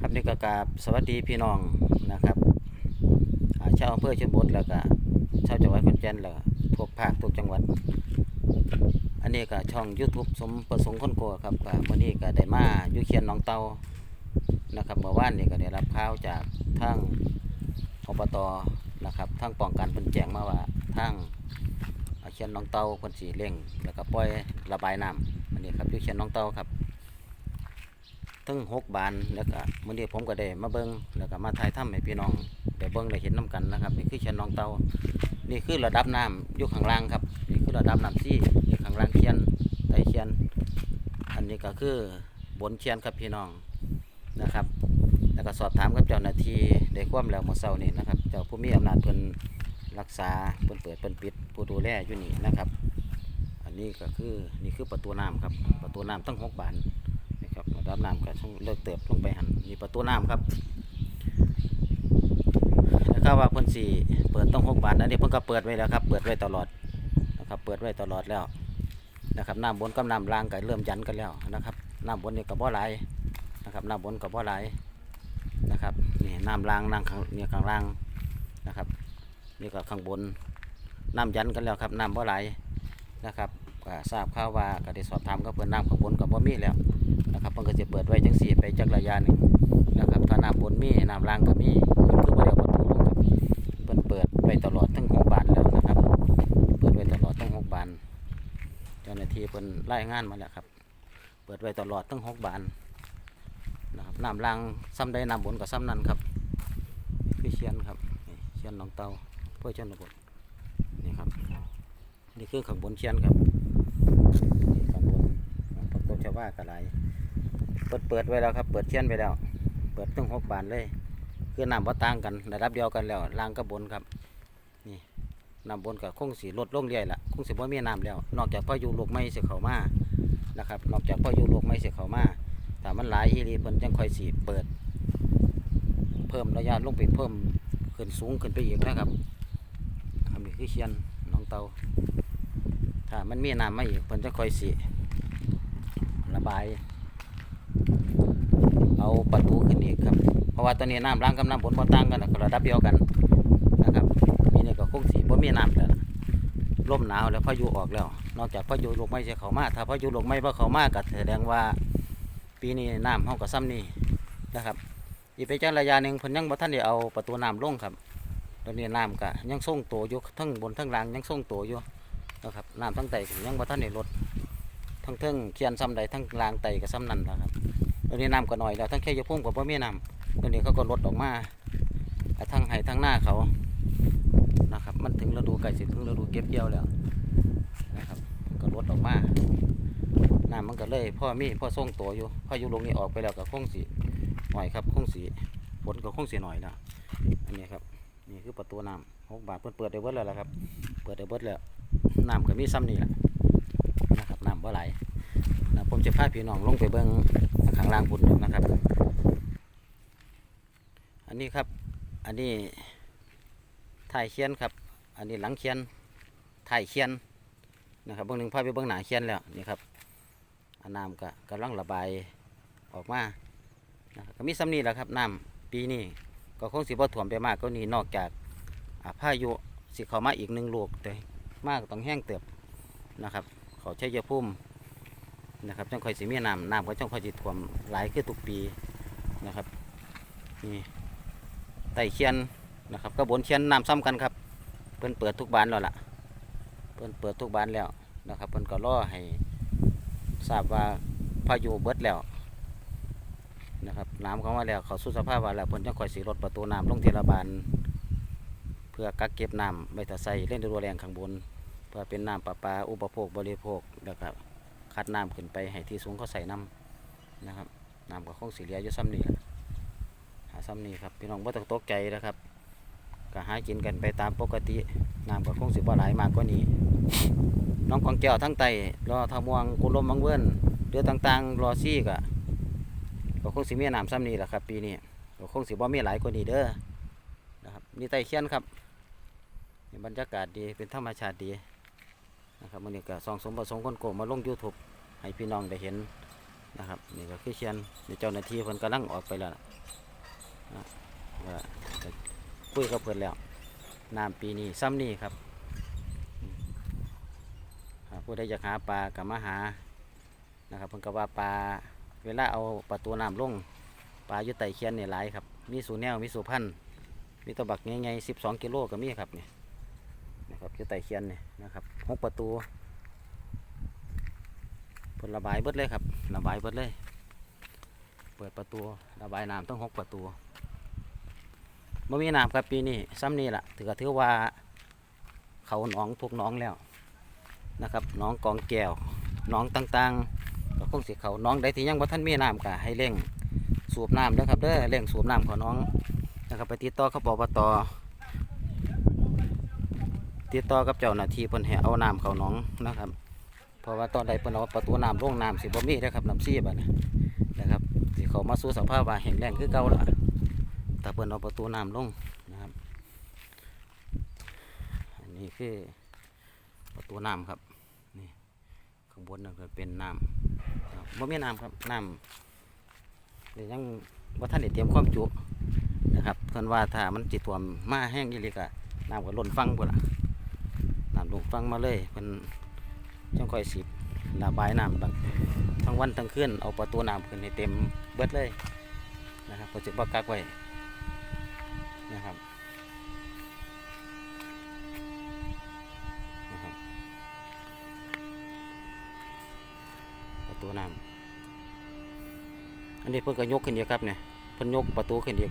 ครับนี่ก็กราบสวัสดีพี่น้องนะครับชาวอำเภอชนบทแล้วก็ชาวจังหวัดขอนแก่นแล้วทั่วภาคทุกจังหวัด อันนี้ก็ช่อง YouTube สมประสงค์คนโกครับก็วันนี้ก็ได้มาอยู่เขียนหนองเตานะครับเมื่อวานนี่ก็ได้รับข่าวจากทางอบตนะครับทางป้องกันเพิ่นแจ้งมาว่าทางเขียนหนองเตาเพิ่นสิเร่งแล้วก็ปล่อยระบายน้ำอันนี้ครับอยู่เขียนหนองเตาครับ ทั้งหกบานแล้วก็มื้อนี้ผมก็ได้มาเบิ่งแล้วก็มาถ่ายทำให้พี่น้องได้เบิ่งได้เห็นน้กันนะครับนี่คือเขียนหนองเตานี่คือระดับน้ำอยู่ข้างล่างครับนี่คือระดับน้ำซี่อยู่ข้างล่างเขียนไตเขียน อันนี้ก็คือบนเขียนครับพี่น้องนะครับ แล้วก็สอบถามกับเจ้าหน้าที่ได้ความแล้วเมื่อเช้านี้นะครับเจ้าผู้มีอำนาจเพิ่นรักษาเพิ่นเปิดเพิ่นปิดผู้ดูแลอยู่นี่นะครับ อันนี้ก็คือนี่คือประตูน้ำครับประตูน้ำตั้งหกบาน รับระดับน้ำก็ต้องเลิกเติบลงไปหันนี่ประตูน้ำครับนะครับว่าเพิ่นสี่เปิดต้องหกบาทอันนี้เพิ่นก็เปิดไว้แล้วครับ เปิดไว้ตลอดนะครับ เปิดไว้ตลอดแล้วนะครับน้ำบนกับน้ำล่างก็เริ่มยันกันแล้วนะครับน้ำบนนี่ก็บ่อไหลนะครับน้ำบนก็บ่อไหลนะครับนี่น้ำล่างน้ำข้างนี่ข้างล่างนะครับนี่ก็ข้างบนน้ำยันกันแล้วครับน้ำบ่อไหลนะครับทราบข่าวว่าก็ได้สอบถามกับเพิ่นน้ำข้างบนก็บ่มีแล้ว นะครับเพิ่นก็จะเปิดไว้จังสี่ไปจักระยะหนึ่งนะครับถ้าน้ำบนมีน้ำล่างก็มีคือบ่ได้ประตูลงครับเปิดเปิดไว้ตลอดทั้งหกบานแล้วนะครับ เปิดไว้ตลอดทั้งหกบานเจ้าหน้าที่เพิ่นรายงานมาแล้วครับ เปิดไว้ตลอดทั้งหกบานนะครับน้ำล่างซ้ำใดน้ำบนกับซ้ำนั้นครับนี่คือเชียนครับเชียนหนองเตาเพื่อเชียนระบบนี่ครับนี่คือข้างบนเชียนครับข้างบนพักตบชาวบ้านกระไร เปิดเปิดไว้แล้วครับ เปิดเชียนไว้แล้ว เปิดทั้งหกบานเลย คือน้ำว่าต่างกันระดับเดียวกันแล้วล่างกับบนครับ นี่น้ำบนกับคงสีลดลงเรื่อยละคงสิบ่ามีน้ำแล้ว นอกจากพายุลูกไม้สิเขามานะครับ นอกจากพายุลูกไม้สิเขามาแต่มันหลายอีหลีเพิ่นจังค่อยสิเปิด เพิ่มระยะลงไปเพิ่มขึ้นสูงขึ้นไปอีกนะครับอันนี้คือเชียนหน้องเตาถ้ามันมีน้ำมาอีกเพิ่นจะค่อยสิระบาย เอาประตูขึ้นอีกครับ เพราะว่าตอนนี้น้ำล้างกับน้ำบนบ่ต่างกันระดับเดียวกันนะครับปีนี้ก็คงสีบ่มีน้ำแล้วล่มหนาวแล้วพายุออกแล้ว นอกจากพายุลมไม่จะเขามาถ้าพายุลมไม่บ่เขามาก็แสดงว่าปีนี้น้ำเฮาก็ซ้ำนี่นะครับอีกไปจังระยะหนึ่งเพิ่นยังบ่ทันได้เอาประตูน้ำลงครับตอนนี้น้ำก็ยังทรงตัวอยู่ทั้งบนทั้งล่างยังทรงตัวอยู่นะครับน้ำทั้งไตยังบ่ทันได้ลดทั้งเทิงเขียนซ้ำใดทั้งล่างไตก็ซ้ำนั่นแหละครับ ตอนนี้น้ำก็น้อยแล้วทั้งแค่ยพุ่มก็บ่มีน้ำตอนนี้เขาก็ลดออกมาทั้งไห้ทั้งหน้าเขานะครับ มันถึงฤดูไก่สิถึงฤดูเก็บเกี่ยวแล้วนะครับก็ลดออกมาน้ำมันก็เลยพ่อมีพ่อส่งตัวอยู่พ่ออยู่ลงนี้ออกไปแล้วก็คงสีหน่อยครับคงสีฝนก็คงสีหน่อยแล้วอันนี้ครับนี่คือประตูน้ำหกบาทเปิดเปิดได้เบิดแล้วละครับ เปิดได้เบิดแล้วน้ำก็มีซ้ำนี่แหละนะครับน้ำบ่ไหล นะผมจะพาพี่น้องลงไปเบิ้งข้างล่างบุญนะครับ อันนี้ครับ อันนี้ถ่ายเขียนครับ อันนี้หลังเขียนถ่ายเขียนนะครับเบื้องหนึ่งภาไปเบื้องหน้าเขียนแล้วนี่ครับอันน้ำก็กำลังระบายออกมานะครับก็มีซ้ำนี่แหละครับน้ำปีนี้ก็คงสิบ่ถ่วมไปมากก็นี่นอกจากอ่าพายุสิเข้ามาอีกหนึ่งลูกแต่มากต้องแห้งเติบนะครับ เขาใช้ยาพุ่ม นะครับจังค่อยสิมีน้ำน้ำก็จังค่อยสิถ่วมหลายขึ้นทุกปีนะครับนี่ไต่เชียนนะครับก็บนเชียนน้ำซ้ำกันครับ เพิ่นเปิดทุกบานแล้วล่ะ เพิ่นเปิดทุกบานแล้วนะครับเพิ่นก็รอให้ทราบว่าพายุเบิดแล้วนะครับน้ำเข้ามาแล้วเขาสู้สภาพว่าแล้วเพิ่นจะคอยสีรถประตูน้ำลงเทระบานเพื่อกักเก็บน้ำไว้ถ้าใส่เล่นรัวแรงข้างบนเพื่อเป็นน้ำประปาอุปโภคบริโภคแล้วก็ คัดน้ำขึ้นไปให้ที่สูงเขาใส่น้ำนะครับน้ำก็คงสีเหลียอยู่ซ้ำนี่หาซ้ำนี่ครับพี่น้องบ่ต้องตกใจนะครับก็หากินกันไปตามปกติน้ำก็คงสิบ่หลายมากกว่านี้น้องกวงแก้วทั้งไตรอทะมวงกุลมังเวินเรือต่างๆรอซี่ก็ก็คงสิมีน้ำซ้ำนี่แหละครับ ปีนี้ก็คงสิบ่มีหลายกว่านี้เด้อนะครับนี่ไตเขียนครับบรรยากาศดีเป็นธรรมชาติดี นะครับมื้อนี้ก็ซองสมประสงค์คนโกมาลง YouTube ให้พี่น้องได้เห็นนะครับนี่ก็คือเชียนในเจ้าหน้าที่เพิ่นกำลังออกไปแล้วนะนะว่าจะคุยกับเพิ่นแล้วน้ำปีนี้ซ้ำนี่ครับผู้ใดอยากหาปลากับมาหานะครับเพิ่นก็ว่าปลาเวลาเอาประตูน้ำลงปลาอยู่ไตเคียนเนี่ยหลายครับมีสูแนวมีสูพันมีตัวบักใหญ่ๆสิบสองกิโลก็มีครับเนี่นะ ครับอยู่ไต่เคียนเนี่ยนะครับหกประตูเพิ่นระบายเบิดเลยครับ ระบายเบิดเลย เปิดประตูระบายน้ำต้องหกประตูไม่มีน้ำครับปีนี้ซ้ำนี่แหละถือถือว่าเขาหนองทุกหนองแล้วนะครับหนองกองแก้วหนองต่างๆก็คงสิเขาหนองใดที่ยังบ่าท่านมีน้ำก็ให้เร่งสูบน้ำเด้อครับเด้อเร่งสูบน้ำของน้องนะครับไปติดต่อเขาปปต ติดต่อกับเจ้าหน้าที่เพิ่นให้เอาน้ำเขาหนองนะครับ เพราะว่าตอนใดเพิ่นเอาประตูน้ำลงน้ำสิบ่มีนะครับน้ำซีบัดนี้นะครับสิเขามาสู่สภาพว่าแห้งแล้งคือเก่าละแต่เพิ่นเอาประตูน้ำลงนะครับอันนี้คือประตูน้ำครับนี่ข้างบนนั่นก็เป็นน้ำบ่มีน้ำครับน้ำเดี๋ยวยังว่าท่านได้เตรียมความจุนะครับเพิ่นว่าถ้ามันจิตวมมาแห้งอีหลีก็น้ำก็ล้นฟังพุ่นล่ะ ลงฟังมาเลยเพิ่นจังค่อยสิบระบายน้ำบังทั้งวันทั้งคืนเอาประตูน้ำขึ้นให้เต็มเบิดเลยนะครับก็จะบักกักไว้นะครับนะครับ ประตูน้ำอันนี้เพิ่นก็ยกขึ้นอีกครับเนี่ยเพิ่นยกประตูขึ้นอีก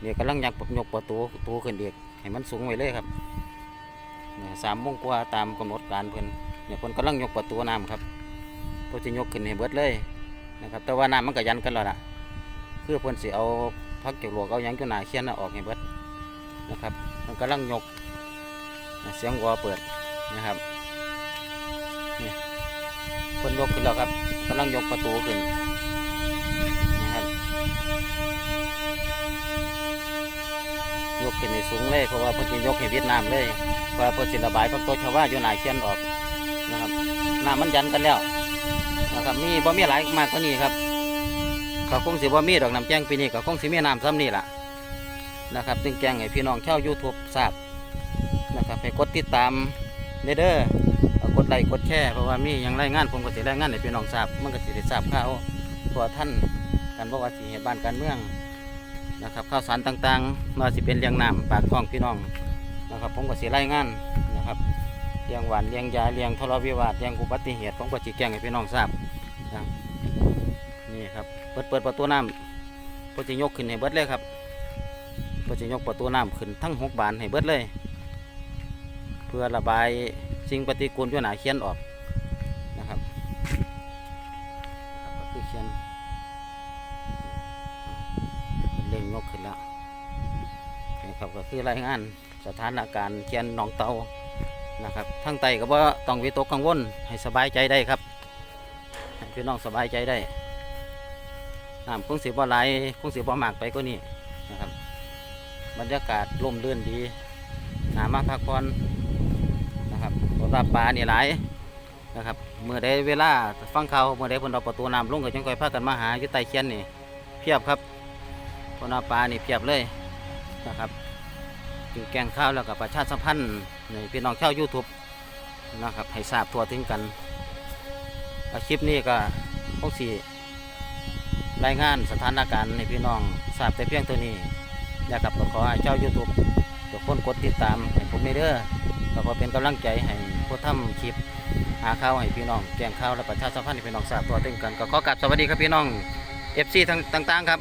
เนี่ยกำลังยักยกประตูประตูขึ้นอีกให้มันสูงไว้เลยครับ สามโมงกว่าตามกำหนดการเพิ่นเนี่ยคนกำลังยกประตูน้ำครับเพื่อจะยกขึ้นให้เบิดเลยนะครับแต่ว่าน้ำมันก็ยันกันแล้วล่ะคือเพิ่นสิเอาพักเกี่ยวหลวกเอายังจุหนาเขียนนะออกให้เบิดนะครับมันกำลังยกเสียงวัวเปิดนะครับนี่เพิ่นยกขึ้นแล้วครับกำลังยกประตูขึ้น ขึ้นในสูงเลยเพราะว่าเพิ่นจะยกให้เวียดนามเลยเพราะว่าเพิ่นสิระบายพักโตชาวว่าอยู่หนาเขียนออกนะครับน้ำมันยันกันแล้วนะครับมีบ่มีหลายมากกว่านี้ครับก็คงสิบ่มีดอกน้ำแจ้งปีนี้ก็คงสิมีน้ำซ้ำนี่ล่ะนะครับจึงแจ้งให้พี่น้องชาวยูทูบทราบนะครับให้กดติดตามเด้อเดอเอากดไลค์กดแชร์เพราะว่ามีหยังรายงานผมก็สิรายงานให้พี่น้องทราบมันก็สิได้ทราบข่าวทั่วท่านการบอกว่าสิเหตุบ้านการเมือง นะครับข่าวสารต่างๆมาสิเป็นเลี้ยงน้ำปากท้องพี่น้องนะครับผมก็เสิรายงานนะครับเลี้ยงหวานเลี้ยงยาเลี้ยงทะเลาะวิวาทเลี้ยงอุบัติเหตุผมก็ชี้แจงให้พี่น้องทราบนะนี่ครับเปิดเปิดประตูน้ำพอจะยกขึ้นให้เบิดเลยครับพอจะยกประตูน้ำขึ้นทั้งหกบานให้เบิดเลย เพื่อระบายสิ่งปฏิกูลที่หนาเขียนออก คือรายงานสถานการณ์เขียนหนองเตานะครับทั้งไตก็บ่ต้องวิตกกังวลให้สบายใจได้ครับพี่น้องสบายใจได้น้ำคงสีบ่ไหลคงสีบ่มากไปก็นี่นะครับ บรรยากาศร่มรื่นดีหนามาพักผ่อนนะครับเพราะว่าปลานี่หลายนะครับเมื่อใดเวลาฟังข่าวเมื่อใดเพิ่นเอาประตูน้ำลงก็จังค่อยพากันมาหาอยู่ใต้เคียนนี่เพียบครับพราะว่าปลานี่เพียบเลยนะครับ จึงแกงข้าวแล้วกับประชาสัมพันธ์ในพี่น้องชาวยูทูบนะครับให้ทราบทั่วถึงกันอาคลิปนี้ก็พวกสี่รายงานสถานการณ์ในพี่น้องทราบแต่เพียงเท่านี้นะครับก็ขอให้เจ้ายูทูบทุกคนกดติดตามให้ผมในเด้อก็ขอเป็นกำลังใจให้ผู้ทำคลิปหาข่าวให้พี่น้องแกงข่าวและประชาสัมพันธ์ให้พี่น้องทราบทั่วถึงกันก็ขอกราบสวัสดีครับพี่น้องเอฟซีทั้งต่างๆครับ